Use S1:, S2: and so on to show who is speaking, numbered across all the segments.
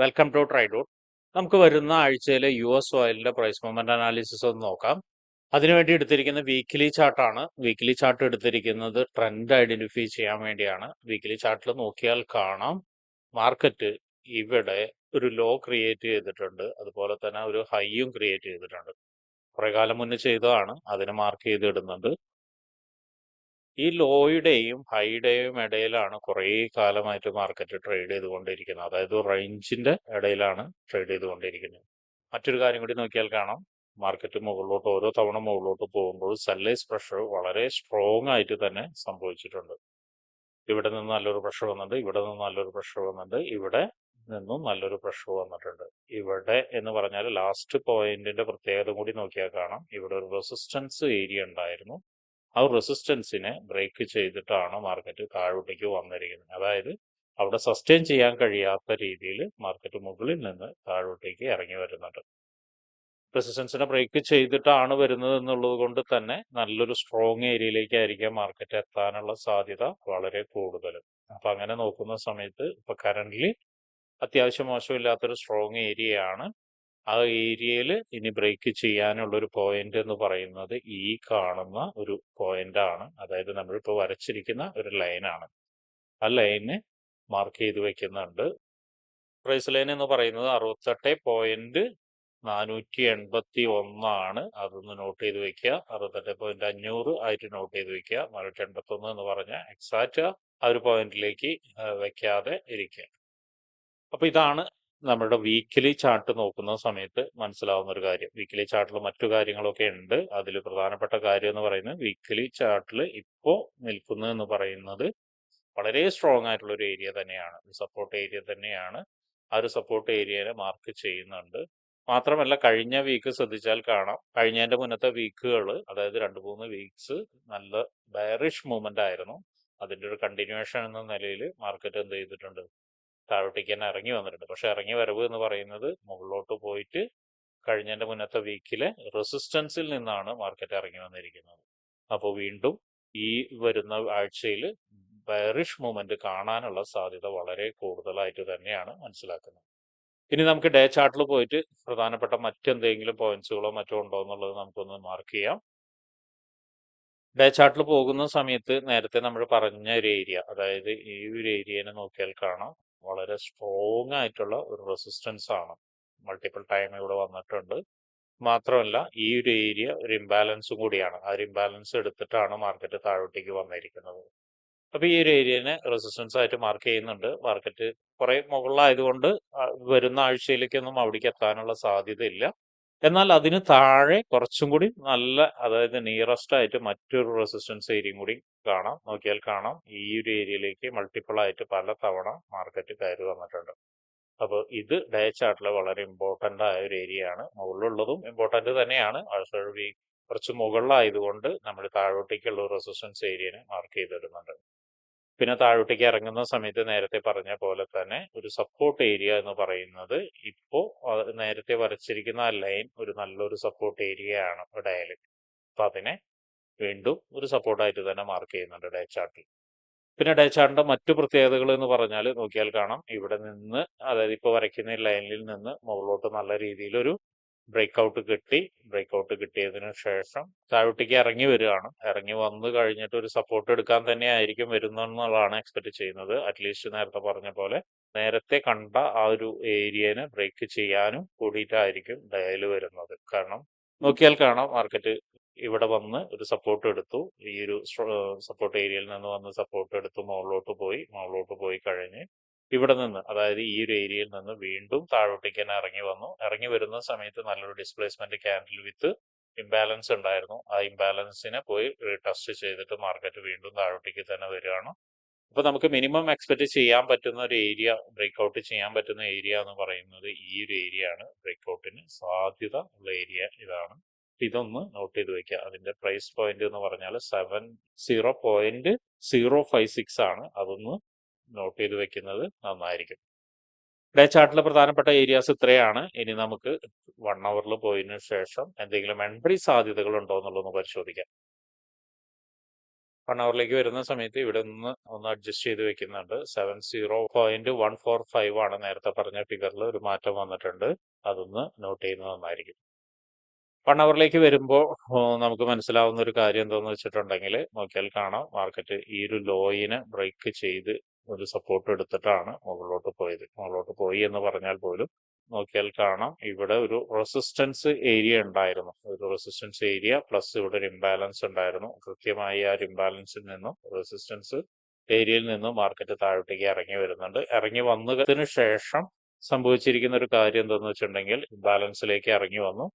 S1: Welcome to ട്രൈഡോട്ട് നമുക്ക് വരുന്ന ആഴ്ചയിലെ യു എസ് ഓയിലിന്റെ പ്രൈസ് മൂവ്മെന്റ് അനാലിസിസ് ഒന്ന് നോക്കാം. അതിനുവേണ്ടി എടുത്തിരിക്കുന്ന വീക്കിലി ചാർട്ടാണ് വീക്കിലി ചാർട്ട് എടുത്തിരിക്കുന്നത് ട്രെൻഡ് ഐഡന്റിഫൈ ചെയ്യാൻ വേണ്ടിയാണ്. വീക്കിലി ചാർട്ടിൽ നോക്കിയാൽ കാണാം. മാർക്കറ്റ് ഇവിടെ ഒരു ലോ ക്രിയേറ്റ് ചെയ്തിട്ടുണ്ട്. അതുപോലെ തന്നെ ഒരു ഹൈയും ക്രിയേറ്റ് ചെയ്തിട്ടുണ്ട്. കുറേ കാലം മുന്നേ ചെയ്തതാണ്. അതിനെ മാർക്ക് ചെയ്തിടുന്നുണ്ട്. ഈ ലോയുടെയും ഹൈയുടെയും ഇടയിലാണ് കുറേ കാലമായിട്ട് മാർക്കറ്റ് ട്രേഡ് ചെയ്തുകൊണ്ടിരിക്കുന്നത്. അതായത് റേഞ്ചിന്റെ ഇടയിലാണ് ട്രേഡ് ചെയ്തുകൊണ്ടിരിക്കുന്നത്. മറ്റൊരു കാര്യം കൂടി നോക്കിയാൽ കാണാം. മാർക്കറ്റ് മുകളിലോട്ട് ഓരോ തവണ മുകളിലോട്ട് പോകുമ്പോൾ സെല്ലേഴ്സ് പ്രഷർ വളരെ സ്ട്രോങ് ആയിട്ട് തന്നെ സംഭവിച്ചിട്ടുണ്ട്. ഇവിടെ നിന്ന് നല്ലൊരു പ്രഷർ വന്നിട്ടുണ്ട് ഇവിടെ നിന്ന് നല്ലൊരു പ്രഷർ വന്നിട്ടുണ്ട് ഇവിടെ നിന്നും നല്ലൊരു പ്രഷർ വന്നിട്ടുണ്ട്. ഇവിടെ എന്ന് പറഞ്ഞാൽ ലാസ്റ്റ് പോയിന്റിന്റെ പ്രത്യേകത കൂടി നോക്കിയാൽ കാണാം. ഇവിടെ ഒരു റെസിസ്റ്റൻസ് ഏരിയ ഉണ്ടായിരുന്നു. ആ റെസിസ്റ്റൻസിനെ ബ്രേക്ക് ചെയ്തിട്ടാണ് മാർക്കറ്റ് താഴോട്ടേക്ക് വന്നിരിക്കുന്നത്. അതായത് അവിടെ സസ്റ്റെയിൻ ചെയ്യാൻ കഴിയാത്ത രീതിയിൽ മാർക്കറ്റ് മുകളിൽ നിന്ന് താഴോട്ടേക്ക് ഇറങ്ങി വരുന്നുണ്ട്. റെസിസ്റ്റൻസിനെ ബ്രേക്ക് ചെയ്തിട്ടാണ് വരുന്നത് എന്നുള്ളത് കൊണ്ട് തന്നെ നല്ലൊരു സ്ട്രോങ് ഏരിയയിലേക്കായിരിക്കാം മാർക്കറ്റ് എത്താനുള്ള സാധ്യത വളരെ കൂടുതൽ. അപ്പൊ അങ്ങനെ നോക്കുന്ന സമയത്ത് ഇപ്പൊ കറന്റ്ലി അത്യാവശ്യം മോശമില്ലാത്തൊരു സ്ട്രോങ് ഏരിയയാണ് ആ ഏരിയയിൽ ഇനി ബ്രേക്ക് ചെയ്യാനുള്ളൊരു പോയിന്റ് എന്ന് പറയുന്നത് ഈ കാണുന്ന ഒരു പോയിന്റാണ്. അതായത് നമ്മളിപ്പോൾ വരച്ചിരിക്കുന്ന ഒരു ലൈനാണ്. ആ ലൈന് മാർക്ക് ചെയ്ത് വെക്കുന്നുണ്ട്. പ്രൈസ് ലൈൻ എന്ന് പറയുന്നത് അറുപത്തെട്ട് പോയിന്റ് നാനൂറ്റി എൺപത്തി ഒന്നാണ് അതൊന്ന് നോട്ട് ചെയ്ത് വെക്കുക. അറുപത്തെട്ട് പോയിന്റ് അഞ്ഞൂറ് ആയിട്ട് നോട്ട് ചെയ്ത് വെക്കുക. നാനൂറ്റി എൺപത്തി ഒന്ന് എന്ന് പറഞ്ഞ എക്സാക്റ്റ് ആ ഒരു പോയിന്റിലേക്ക് വെക്കാതെ ഇരിക്കുക. അപ്പൊ ഇതാണ് നമ്മുടെ വീക്കിലി ചാർട്ട് നോക്കുന്ന സമയത്ത് മനസ്സിലാവുന്ന ഒരു കാര്യം വീക്കിലി ചാർട്ടിൽ മറ്റു കാര്യങ്ങളൊക്കെ ഉണ്ട്. അതിൽ പ്രധാനപ്പെട്ട കാര്യം എന്ന് പറയുന്നത് വീക്കിലി ചാർട്ടിൽ ഇപ്പോൾ നിൽക്കുന്നു എന്ന് പറയുന്നത് വളരെ സ്ട്രോങ് ആയിട്ടുള്ള ഒരു ഏരിയ തന്നെയാണ് സപ്പോർട്ട് ഏരിയ തന്നെയാണ്. ആ ഒരു സപ്പോർട്ട് ഏരിയനെ മാർക്ക് ചെയ്യുന്നുണ്ട്. മാത്രമല്ല കഴിഞ്ഞ വീക്ക് ശ്രദ്ധിച്ചാൽ കാണാം. കഴിഞ്ഞതിന്റെ മുന്നത്തെ വീക്കുകൾ അതായത് രണ്ട് മൂന്ന് വീക്സ് നല്ല ബയറിഷ് മൂവ്മെന്റ് ആയിരുന്നു. അതിന്റെ ഒരു കണ്ടിന്യൂവേഷൻ എന്ന നിലയിൽ മാർക്കറ്റ് എന്ത് ചെയ്തിട്ടുണ്ട്? താഴോട്ടേക്ക് തന്നെ ഇറങ്ങി വന്നിട്ടുണ്ട്. പക്ഷെ ഇറങ്ങി വരവ് എന്ന് പറയുന്നത് മുകളിലോട്ട് പോയിട്ട് കഴിഞ്ഞതിന്റെ മുന്നത്തെ വീക്കിലെ റെസിസ്റ്റൻസിൽ നിന്നാണ് മാർക്കറ്റ് ഇറങ്ങി വന്നിരിക്കുന്നത്. അപ്പോൾ വീണ്ടും ഈ വരുന്ന ആഴ്ചയിൽ ബയറിഷ് മൂവ്മെന്റ് കാണാനുള്ള സാധ്യത വളരെ കൂടുതലായിട്ട് തന്നെയാണ് മനസ്സിലാക്കുന്നത്. ഇനി നമുക്ക് ഡേ ചാർട്ടിൽ പോയിട്ട് പ്രധാനപ്പെട്ട മറ്റെന്തെങ്കിലും പോയിന്റ്സുകളോ മറ്റോ ഉണ്ടോ എന്നുള്ളത് നമുക്കൊന്ന് മാർക്ക് ചെയ്യാം. ഡേ ചാർട്ടിൽ പോകുന്ന സമയത്ത് നേരത്തെ നമ്മൾ പറഞ്ഞ ഒരു ഏരിയ അതായത് ഈ ഒരു ഏരിയനെ നോക്കിയാൽ കാണാം. വളരെ സ്ട്രോങ് ആയിട്ടുള്ള ഒരു റെസിസ്റ്റൻസ് ആണ്. മൾട്ടിപ്പിൾ ടൈം ഇവിടെ വന്നിട്ടുണ്ട്. മാത്രമല്ല ഈ ഒരു ഏരിയ ഒരു ഇംബാലൻസും കൂടിയാണ്. ആ ഒരു ഇംബാലൻസ് എടുത്തിട്ടാണ് മാർക്കറ്റ് താഴോട്ടേക്ക് വന്നിരിക്കുന്നത്. അപ്പൊ ഈ ഒരു ഏരിയനെ റെസിസ്റ്റൻസ് ആയിട്ട് മാർക്ക് ചെയ്യുന്നുണ്ട്. മാർക്കറ്റ് കുറെ മുകളിലായതുകൊണ്ട് വരുന്ന ആഴ്ചയിലേക്കൊന്നും അവിടേക്ക് എത്താനുള്ള സാധ്യത ഇല്ല എന്നാൽ അതിന് താഴെ കുറച്ചും കൂടി നല്ല അതായത് നിയറസ്റ്റ് ആയിട്ട് മറ്റൊരു റെസിസ്റ്റൻസ് ഏരിയയും കൂടി കാണാം. നോക്കിയാൽ കാണാം. ഈ ഒരു ഏരിയയിലേക്ക് മൾട്ടിപ്പിൾ ആയിട്ട് പല തവണ മാർക്കറ്റ് കയറി വന്നിട്ടുണ്ട്. അപ്പോൾ ഇത് ഡേ ചാർട്ടിൽ വളരെ ഇമ്പോർട്ടന്റ് ആയ ഒരു ഏരിയ ആണ്. മുകളിലുള്ളതും ഇമ്പോർട്ടന്റ് തന്നെയാണ്. കുറച്ച് മുകളിലായതുകൊണ്ട് നമ്മൾ താഴോട്ടേക്കുള്ള റെസിസ്റ്റൻസ് ഏരിയനെ മാർക്ക് ചെയ്തിടുന്നുണ്ട്. പിന്നെ താഴോട്ടേക്ക് ഇറങ്ങുന്ന സമയത്ത് നേരത്തെ പറഞ്ഞ പോലെ തന്നെ ഒരു സപ്പോർട്ട് ഏരിയ എന്ന് പറയുന്നത് ഇപ്പോൾ നേരത്തെ വരച്ചിരിക്കുന്ന ലൈൻ ഒരു നല്ലൊരു സപ്പോർട്ട് ഏരിയ ആണ് ഡയൽ അപ്പൊ അതിനെ വീണ്ടും ഒരു സപ്പോർട്ടായിട്ട് തന്നെ മാർക്ക് ചെയ്യുന്നുണ്ട് ഡേ ചാർട്ടിൽ പിന്നെ ഡേ മറ്റു പ്രത്യേകതകൾ എന്ന് പറഞ്ഞാൽ നോക്കിയാൽ കാണാം. ഇവിടെ നിന്ന് അതായത് ഇപ്പോൾ വരയ്ക്കുന്ന ലൈനിൽ നിന്ന് മുകളിലോട്ട് നല്ല രീതിയിൽ ബ്രേക്ക് ഔട്ട് കിട്ടി. ബ്രേക്ക് ഔട്ട് കിട്ടിയതിനു ശേഷം താഴോട്ടേക്ക് ഇറങ്ങി വരികയാണ്. ഇറങ്ങി വന്നു കഴിഞ്ഞിട്ട് ഒരു സപ്പോർട്ട് എടുക്കാൻ തന്നെ ആയിരിക്കും വരുന്നതെന്നുള്ളതാണ് എക്സ്പെക്ട് ചെയ്യുന്നത്. അറ്റ്ലീസ്റ്റ് നേരത്തെ പറഞ്ഞ പോലെ നേരത്തെ കണ്ട ആ ഒരു ഏരിയനെ ബ്രേക്ക് ചെയ്യാനും കൂടിയിട്ടായിരിക്കും ഡയൽ വരുന്നത്. കാരണം നോക്കിയാൽ കാണാം മാർക്കറ്റ് ഇവിടെ വന്ന് ഒരു സപ്പോർട്ട് എടുത്തു. ഈ ഒരു സപ്പോർട്ട് ഏരിയയിൽ നിന്ന് വന്ന് സപ്പോർട്ട് എടുത്തു മുകളിലോട്ട് പോയി. മുകളിലോട്ട് പോയി കഴിഞ്ഞ് ഇവിടെ നിന്ന് അതായത് ഈ ഒരു ഏരിയയിൽ നിന്ന് വീണ്ടും താഴോട്ടേക്ക് തന്നെ ഇറങ്ങി വന്നു. ഇറങ്ങി വരുന്ന സമയത്ത് നല്ലൊരു ഡിസ്പ്ലേസ്മെന്റ് ക്യാൻഡിൽ വിത്ത് ഇംബാലൻസ് ഉണ്ടായിരുന്നു. ആ ഇംബാലൻസിനെ പോയി ടെസ്റ്റ് ചെയ്തിട്ട് മാർക്കറ്റ് വീണ്ടും താഴോട്ടേക്ക് തന്നെ വരികയാണ്. അപ്പൊ നമുക്ക് മിനിമം എക്സ്പെക്ട് ചെയ്യാൻ പറ്റുന്ന ഒരു ഏരിയ ബ്രേക്ക്ഔട്ട് ചെയ്യാൻ പറ്റുന്ന ഏരിയ എന്ന് പറയുന്നത് ഈ ഒരു ഏരിയ ആണ്. ബ്രേക്ക് ഔട്ടിന് സാധ്യത ഉള്ള ഏരിയ ഇതാണ്. ഇതൊന്ന് നോട്ട് ചെയ്ത് വെക്കുക. അതിന്റെ പ്രൈസ് പോയിന്റ് എന്ന് പറഞ്ഞാൽ seven zero point zero five six ആണ്. അതൊന്ന് നോട്ട് ചെയ്ത് വെക്കുന്നത് നന്നായിരിക്കും. ഡേ ചാർട്ടിലെ പ്രധാനപ്പെട്ട ഏരിയാസ് ഇത്രയാണ്. ഇനി നമുക്ക് വൺ അവറിൽ പോയതിനു ശേഷം എന്തെങ്കിലും എൻട്രി സാധ്യതകൾ ഉണ്ടോ എന്നുള്ളതൊന്ന് പരിശോധിക്കാം. വൺ അവറിലേക്ക് വരുന്ന സമയത്ത് ഇവിടെ നിന്ന് ഒന്ന് അഡ്ജസ്റ്റ് ചെയ്ത് വെക്കുന്നുണ്ട്. Seven zero point one four five ആണ് നേരത്തെ പറഞ്ഞ ഫിഗറിൽ ഒരു മാറ്റം വന്നിട്ടുണ്ട്. അതൊന്ന് നോട്ട് ചെയ്യുന്നത് നന്നായിരിക്കും. വൺ അവറിലേക്ക് വരുമ്പോൾ നമുക്ക് മനസ്സിലാവുന്ന ഒരു കാര്യം എന്താണെന്ന് വെച്ചിട്ടുണ്ടെങ്കിൽ നോക്കിയാൽ കാണാം. മാർക്കറ്റ് ഈ ഒരു ലോയിനെ ബ്രേക്ക് ചെയ്ത് ഒരു സപ്പോർട്ട് എടുത്തിട്ടാണ് മുകളിലോട്ട് പോയത്. മുകളിലോട്ട് പോയി എന്ന് പറഞ്ഞാൽ പോലും നോക്കിയാൽ കാണാം ഇവിടെ ഒരു റെസിസ്റ്റൻസ് ഏരിയ ഉണ്ടായിരുന്നു. ഒരു റെസിസ്റ്റൻസ് ഏരിയ പ്ലസ് ഇവിടെ ഒരു ഇംബാലൻസ് ഉണ്ടായിരുന്നു. കൃത്യമായി ആ ഒരു ഇംബാലൻസിൽ നിന്നും റെസിസ്റ്റൻസ് ഏരിയയിൽ നിന്നും മാർക്കറ്റ് താഴോട്ടേക്ക് ഇറങ്ങി വരുന്നുണ്ട്. ഇറങ്ങി വന്നതിന് ശേഷം സംഭവിച്ചിരിക്കുന്ന ഒരു കാര്യം എന്തെന്ന് വെച്ചിട്ടുണ്ടെങ്കിൽ ഇംബാലൻസിലേക്ക് ഇറങ്ങി വന്നു.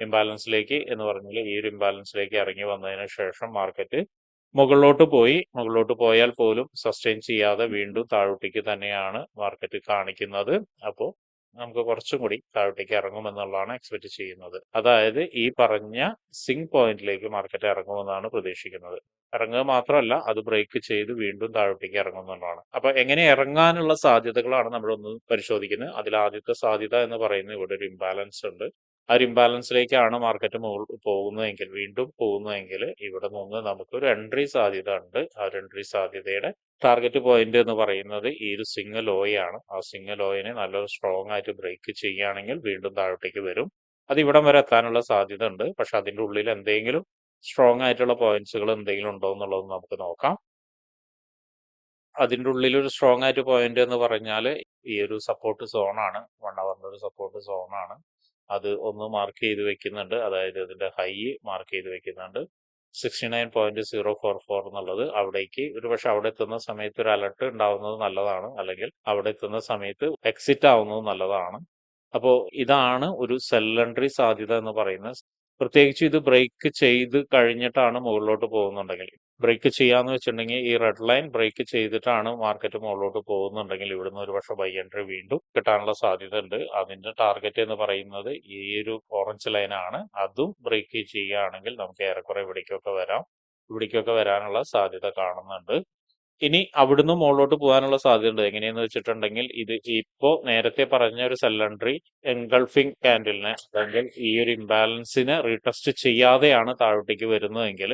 S1: ഇംബാലൻസിലേക്ക് എന്ന് പറഞ്ഞാൽ ഈ ഒരു ഇംബാലൻസിലേക്ക് ഇറങ്ങി വന്നതിന് ശേഷം മാർക്കറ്റ് മുകളിലോട്ട് പോയി. മുകളിലോട്ട് പോയാൽ പോലും സസ്റ്റെയിൻ ചെയ്യാതെ വീണ്ടും താഴോട്ടേക്ക് തന്നെയാണ് മാർക്കറ്റ് കാണിക്കുന്നത്. അപ്പോൾ നമുക്ക് കുറച്ചും കൂടി താഴോട്ടേക്ക് ഇറങ്ങുമെന്നുള്ളതാണ് എക്സ്പെക്ട് ചെയ്യുന്നത്. അതായത് ഈ പറഞ്ഞ സിങ് പോയിന്റിലേക്ക് മാർക്കറ്റ് ഇറങ്ങുമെന്നാണ് പ്രതീക്ഷിക്കുന്നത്. ഇറങ്ങുക മാത്രമല്ല അത് ബ്രേക്ക് ചെയ്ത് വീണ്ടും താഴോട്ടേക്ക് ഇറങ്ങുമെന്നുള്ളതാണ് അപ്പൊ എങ്ങനെ ഇറങ്ങാനുള്ള സാധ്യതകളാണ് നമ്മളൊന്ന് പരിശോധിക്കുന്നത്. അതിൽ ആദ്യത്തെ സാധ്യത എന്ന് പറയുന്നത് ഇവിടെ ഒരു ഇംബാലൻസ് ഉണ്ട്. ആ ഒരു ഇംബാലൻസിലേക്കാണ് മാർക്കറ്റ് പോകുന്നതെങ്കിൽ വീണ്ടും പോകുന്നതെങ്കിൽ ഇവിടെ നിന്ന് നമുക്ക് ഒരു എൻട്രി സാധ്യത ഉണ്ട്. ആ ഒരു എൻട്രി സാധ്യതയുടെ ടാർഗറ്റ് പോയിന്റ് എന്ന് പറയുന്നത് ഈ ഒരു സിംഗിൾ ലോയാണ് ആ സിംഗിൾ ലോയിനെ നല്ലൊരു സ്ട്രോങ് ആയിട്ട് ബ്രേക്ക് ചെയ്യുകയാണെങ്കിൽ വീണ്ടും താഴോട്ടേക്ക് വരും. അത് ഇവിടം വരെ എത്താനുള്ള സാധ്യത ഉണ്ട്. പക്ഷെ അതിന്റെ ഉള്ളിൽ എന്തെങ്കിലും സ്ട്രോങ് ആയിട്ടുള്ള പോയിന്റ്സുകൾ എന്തെങ്കിലും ഉണ്ടോ എന്നുള്ളത് നമുക്ക് നോക്കാം. അതിന്റെ ഉള്ളിൽ ഒരു സ്ട്രോങ് ആയിട്ട് പോയിന്റ് എന്ന് പറഞ്ഞാൽ ഈ ഒരു സപ്പോർട്ട് സോണാണ് വൺ അവറിന്റെ ഒരു സപ്പോർട്ട് സോണാണ് അത് ഒന്ന് മാർക്ക് ചെയ്ത് വെക്കുന്നുണ്ട്. അതായത് ഇതിന്റെ ഹൈ മാർക്ക് ചെയ്ത് വെക്കുന്നുണ്ട്. Sixty nine point zero four four എന്നുള്ളത് അവിടേക്ക്. ഒരു പക്ഷെ അവിടെ എത്തുന്ന സമയത്ത് ഒരു അലർട്ട് ഉണ്ടാവുന്നത് നല്ലതാണ്. അല്ലെങ്കിൽ അവിടെ എത്തുന്ന സമയത്ത് എക്സിറ്റ് ആവുന്നത് നല്ലതാണ്. അപ്പോൾ ഇതാണ് ഒരു സെല്ലൻട്രി സാധ്യത എന്ന് പറയുന്നത് പ്രത്യേകിച്ച് ഇത് ബ്രേക്ക് ചെയ്ത് കഴിഞ്ഞിട്ടാണ് മുകളിലോട്ട് പോകുന്നുണ്ടെങ്കിൽ. ബ്രേക്ക് ചെയ്യാന്ന് വെച്ചിട്ടുണ്ടെങ്കിൽ ഈ റെഡ് ലൈൻ ബ്രേക്ക് ചെയ്തിട്ടാണ് മാർക്കറ്റ് മുകളിലോട്ട് പോകുന്നുണ്ടെങ്കിൽ ഇവിടുന്ന് ഒരു പക്ഷേ ബൈ എൻട്രി വീണ്ടും കിട്ടാനുള്ള സാധ്യത ഉണ്ട് അതിന്റെ ടാർഗറ്റ് എന്ന് പറയുന്നത് ഈ ഒരു ഓറഞ്ച് ലൈനാണ് അതും ബ്രേക്ക് ചെയ്യുകയാണെങ്കിൽ നമുക്ക് ഏറെക്കുറെ ഇവിടേക്കൊക്കെ വരാം. ഇവിടേക്കൊക്കെ വരാനുള്ള സാധ്യത കാണുന്നുണ്ട്. ഇനി അവിടുന്ന് മുകളിലോട്ട് പോകാനുള്ള സാധ്യതയുണ്ട്. എങ്ങനെയെന്ന് വെച്ചിട്ടുണ്ടെങ്കിൽ ഇത് ഇപ്പോ നേരത്തെ പറഞ്ഞ ഒരു സെല്ലൻട്രി എൻഗൾഫിംഗ് കാൻഡിലിനെ അല്ലെങ്കിൽ ഈ ഒരു ഇംബാലൻസിനെ റീടെസ്റ്റ് ചെയ്യാതെയാണ് താഴോട്ടേക്ക് വരുന്നതെങ്കിൽ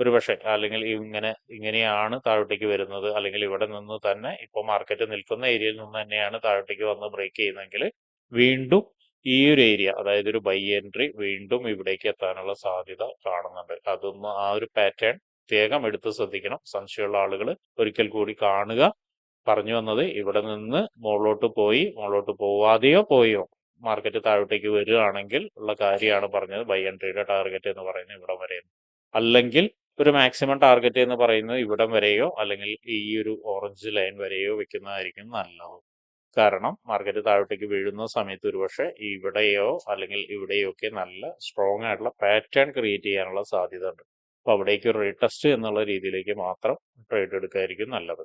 S1: ഒരു പക്ഷേ അല്ലെങ്കിൽ ഇങ്ങനെ ഇങ്ങനെയാണ് താഴോട്ടേക്ക് വരുന്നത്. അല്ലെങ്കിൽ ഇവിടെ നിന്ന് തന്നെ ഇപ്പോൾ മാർക്കറ്റ് നിൽക്കുന്ന ഏരിയയിൽ നിന്ന് തന്നെയാണ് താഴോട്ടേക്ക് വന്ന് ബ്രേക്ക് ചെയ്യുന്നതെങ്കിൽ വീണ്ടും ഈ ഒരു ഏരിയ അതായത് ഒരു ബൈ എൻട്രി വീണ്ടും ഇവിടേക്ക് എത്താനുള്ള സാധ്യത കാണുന്നുണ്ട്. അതൊന്ന് ആ ഒരു പാറ്റേൺ പ്രത്യേകം എടുത്ത് ശ്രദ്ധിക്കണം. സംശയമുള്ള ആളുകൾ ഒരിക്കൽ കൂടി കാണുക. പറഞ്ഞു വന്നത് ഇവിടെ നിന്ന് മുകളിലോട്ട് പോയി മുകളിലോട്ട് പോവാതെയോ പോയോ മാർക്കറ്റ് താഴോട്ടേക്ക് വരികയാണെങ്കിൽ ഉള്ള കാര്യമാണ് പറഞ്ഞത്. ബൈ എൻട്രിയുടെ ടാർഗറ്റ് എന്ന് പറയുന്നത് ഇവിടം വരെ. അല്ലെങ്കിൽ ഒരു മാക്സിമം ടാർഗറ്റ് എന്ന് പറയുന്നത് ഇവിടം വരെയോ അല്ലെങ്കിൽ ഈ ഒരു ഓറഞ്ച് ലൈൻ വരെയോ വെക്കുന്നതായിരിക്കും നല്ലത്. കാരണം മാർക്കറ്റ് താഴോട്ടേക്ക് വീഴുന്ന സമയത്ത് ഒരുപക്ഷെ ഇവിടെയോ അല്ലെങ്കിൽ ഇവിടെയോ ഒക്കെ നല്ല സ്ട്രോങ് ആയിട്ടുള്ള പാറ്റേൺ ക്രിയേറ്റ് ചെയ്യാനുള്ള സാധ്യത ഉണ്ട് അപ്പൊ അവിടേക്ക് റീടെസ്റ്റ് എന്നുള്ള രീതിയിലേക്ക് മാത്രം ട്രേഡ് എടുക്കുകയായിരിക്കും നല്ലത്.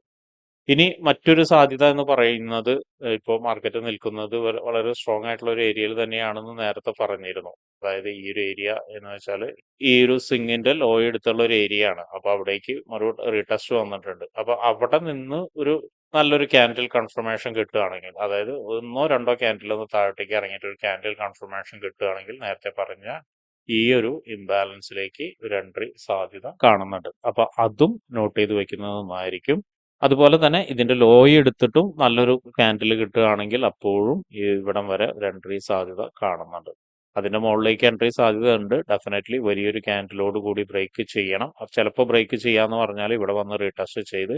S1: ഇനി മറ്റൊരു സാധ്യത എന്ന് പറയുന്നത് ഇപ്പോൾ മാർക്കറ്റ് നിൽക്കുന്നത് വളരെ സ്ട്രോങ് ആയിട്ടുള്ള ഒരു ഏരിയയിൽ തന്നെയാണെന്ന് നേരത്തെ പറഞ്ഞിരുന്നു. അതായത് ഈ ഒരു ഏരിയ എന്ന് വെച്ചാൽ ഈ ഒരു സിങ്ങിന്റെ ലോ എടുത്തുള്ള ഒരു ഏരിയ ആണ്. അപ്പൊ അവിടേക്ക് ഒരു റീടെസ്റ്റ് വന്നിട്ടുണ്ട്. അപ്പൊ അവിടെ നിന്ന് ഒരു നല്ലൊരു ക്യാൻഡിൽ കൺഫർമേഷൻ കിട്ടുകയാണെങ്കിൽ അതായത് ഒന്നോ രണ്ടോ ക്യാൻഡിൽ ഒന്ന് താഴോട്ടേക്ക് ഇറങ്ങിയിട്ട് ഒരു ക്യാൻഡിൽ കൺഫർമേഷൻ കിട്ടുകയാണെങ്കിൽ നേരത്തെ പറഞ്ഞ ഈ ഒരു ഇംബാലൻസിലേക്ക് ഒരു എൻട്രി സാധ്യത കാണുന്നുണ്ട്. അപ്പൊ അതും നോട്ട് ചെയ്ത് വെക്കുന്നത് നന്നായിരിക്കും അതുപോലെ തന്നെ ഇതിന്റെ ലോയി എടുത്തിട്ടും നല്ലൊരു ക്യാൻഡിൽ കിട്ടുകയാണെങ്കിൽ അപ്പോഴും ഇവിടം വരെ ഒരു എൻട്രി സാധ്യത കാണുന്നുണ്ട്. അതിന്റെ മുകളിലേക്ക് എൻട്രി സാധ്യത ഉണ്ട് ഡെഫിനറ്റ്ലി വലിയൊരു ക്യാൻഡിലോട് കൂടി ബ്രേക്ക് ചെയ്യണം. ചിലപ്പോൾ ബ്രേക്ക് ചെയ്യാന്ന് പറഞ്ഞാൽ ഇവിടെ വന്ന് റീടെസ്റ്റ് ചെയ്ത്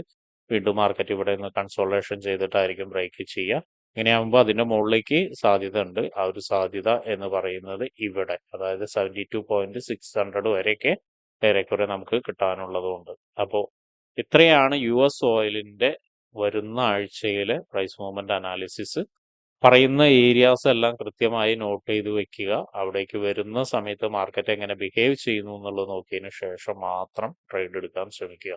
S1: വീണ്ടും മാർക്കറ്റ് ഇവിടെ നിന്ന് കൺസോളേഷൻ ചെയ്തിട്ടായിരിക്കും ബ്രേക്ക് ചെയ്യുക. ഇങ്ങനെയാകുമ്പോൾ അതിന്റെ മുകളിലേക്ക് സാധ്യത ഉണ്ട് ആ ഒരു സാധ്യത എന്ന് പറയുന്നത് ഇവിടെ. അതായത് seventy two point six hundred വരെയൊക്കെ ഏറെക്കുറെ നമുക്ക് കിട്ടാനുള്ളതുകൊണ്ട് അപ്പോൾ ഇത്രയാണ് യു എസ് ഓയിലിന്റെ വരുന്ന ആഴ്ചയിലെ പ്രൈസ് മൂവ്മെന്റ് അനാലിസിസ് പറയുന്ന ഏരിയാസ് എല്ലാം കൃത്യമായി നോട്ട് ചെയ്ത് വെക്കുക. അവിടേക്ക് വരുന്ന സമയത്ത് മാർക്കറ്റ് എങ്ങനെ ബിഹേവ് ചെയ്യുന്നു എന്നുള്ളത് നോക്കിയതിന് ശേഷം മാത്രം ട്രേഡ് എടുക്കാൻ ശ്രമിക്കുക.